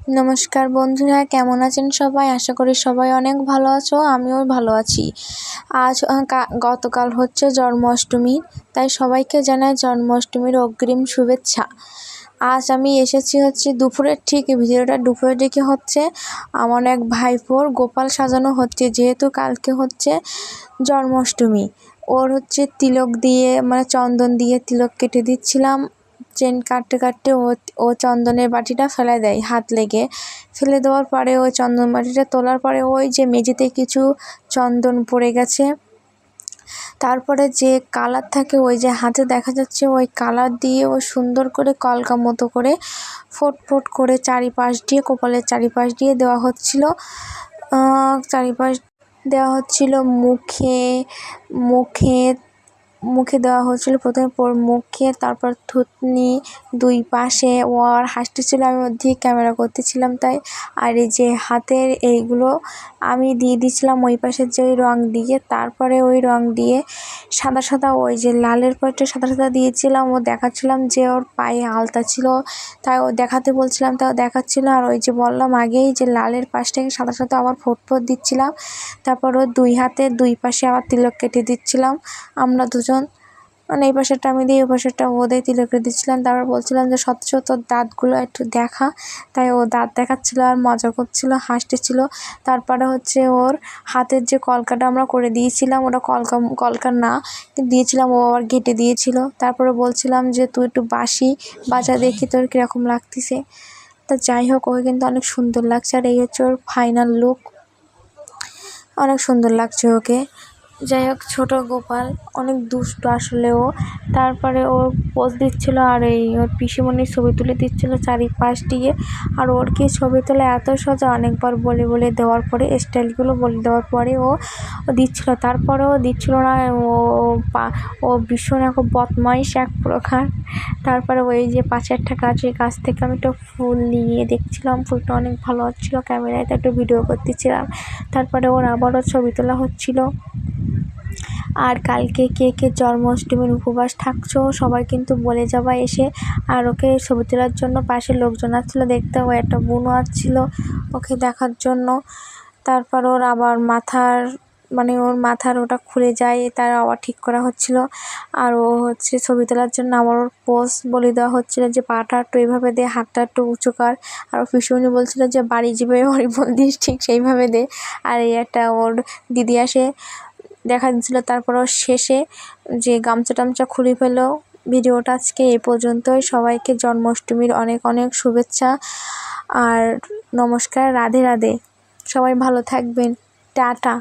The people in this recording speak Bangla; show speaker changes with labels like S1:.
S1: নমস্কার বন্ধুরা, কেমন আছেন সবাই? আশা করি সবাই অনেক ভালো আছো, আমিও ভালো আছি। আজ গতকাল হচ্ছে জন্মাষ্টমী, তাই সবাইকে জানাই জন্মাষ্টমীর অগ্রিম শুভেচ্ছা। আজ আমি এসেছি হচ্ছে দুপুরের, ঠিক ভিডিওটা দুপুরের দিকে হচ্ছে, আমার এক ভাইপোর গোপাল সাজানো হচ্ছে, যেহেতু কালকে হচ্ছে জন্মাষ্টমী। ওর হচ্ছে তিলক দিয়ে মানে চন্দন দিয়ে তিলক কেটে দিচ্ছিলাম চেন কাটতে কাটতে ও ও চন্দনের বাটিটা ফেলে দেয় হাত লেগে। ফেলে দেওয়ার পরে ওই চন্দন বাটিটা তোলার পরে ওই যে মেঝেতে কিছু চন্দন পড়ে গেছে। তারপরে যে কালার থাকে ওই যে হাতে দেখা যাচ্ছে ওই কালার দিয়ে ও সুন্দর করে কলকা মতো করে ফোট করে চারিপাশ দিয়ে, কপালের চারিপাশ দিয়ে দেওয়া হচ্ছিল। চারিপাশ দেওয়া হচ্ছিল মুখে মুখে মুখে দেওয়া হয়েছিল। প্রথমে মুখে, তারপর থুতনি, দুই পাশে ও আর হাসতেছিল। আমি ওর দিকে ক্যামেরা করতেছিলাম তাই। আর এই যে হাতের এইগুলো আমি দিয়ে দিয়েছিলাম ওই পাশের যে ওই রঙ দিয়ে। তারপরে ওই রঙ দিয়ে সাদা সাদা ওই যে লালের পরটা সাদা সাদা দিয়েছিলাম। ও দেখাচ্ছিলাম যে ওর পায়ে আলতা ছিল। তাই ও দেখাতে বলছিলাম তাও দেখাচ্ছিল। আর ওই যে বললাম আগেই যে লালের পাশটাকে সাদা সাদা আবার ফোট ফোট দিচ্ছিলাম। তারপর ও দুই হাতে দুই পাশে আবার তিলক কেটে দিচ্ছিলাম। আমরা দুজন মানে এই পাশেরটা আমি দিয়ে ওই পাশেরটা ও দিয়ে তিলক দিচ্ছিলাম। তারপর বলছিলাম যে, সত্য তোর দাঁতগুলো একটু দেখা। তাই ও দাঁত দেখাচ্ছিলো আর মজা করছিল, হাসতেছিল। তারপরে হচ্ছে ওর হাতের যে কলকাটা আমরা করে দিয়েছিলাম, ওটা কলকা কলকা না দিয়েছিলাম, ও আবার ঘেটে দিয়েছিল। তারপরে বলছিলাম যে, তুই একটু বাসি বাজা দেখি তোর কীরকম লাগতেছে? তা যাই হোক, ওকে কিন্তু অনেক সুন্দর লাগছে। আর এই হচ্ছে ওর ফাইনাল লুক অনেক সুন্দর লাগছে ওকে। যাই হোক, ছোটো গোপাল, অনেক দুষ্ট আসলেও। তারপরে ও পোজ দিচ্ছিল আর এই ওর পিসিমণির ছবি তুলে দিচ্ছিল চারিপাশ দিয়ে আর ওর কি ছবি তোলা এত সোজা? অনেকবার বলে বলে দেওয়ার পরে, স্টাইলগুলো বলে দেওয়ার পরে ও দিচ্ছিল। তারপরেও দিচ্ছিল না, ও পা, ও ভীষণ এখন বদমাইশ এক প্রকার। তারপরে ওই যে পাশে একটা গাছ ওই গাছ থেকে আমি একটা ফুল নিয়ে দেখছিলাম। ফুলটা অনেক ভালো হচ্ছিল, ক্যামেরায় তো একটু ভিডিও করতেছিলাম। তারপরে ওর আবারও ছবি তোলা হচ্ছিল। আর কালকে কে কে জন্মাষ্টমীর উপবাস থাকছো, সবাই কিন্তু বলে যাবা এসে। আর ওকে ছবি তোলার জন্য পাশে লোকজন আসছিল, দেখতে ও একটা বোনও আসছিল ওকে দেখার জন্য। তারপর ওর আবার মাথার মানে ওর মাথার ওটা খুলে যায়, তার আবার ঠিক করা হচ্ছিল। আর ও হচ্ছে ছবি তোলার জন্য আমার ওর পোজ বলে দেওয়া হচ্ছিল যে, পাটা একটু এইভাবে দে, হাতটা একটু উঁচু কর। আর ও পিসুমনি বলছিল যে, বাড়ি যাবে হরিবল দিস ঠিক সেইভাবে দে। আর এই একটা ওর দিদি আসে দেখা দিচ্ছিল তারপরও শেষে যে গামছা টামছা খুলে ফেলো ভিডিওটা, আজকে এ পর্যন্তই। সবাইকে জন্মাষ্টমীর অনেক অনেক শুভেচ্ছা আর নমস্কার। রাধে রাধে। সবাই ভালো থাকবেন। টাটা।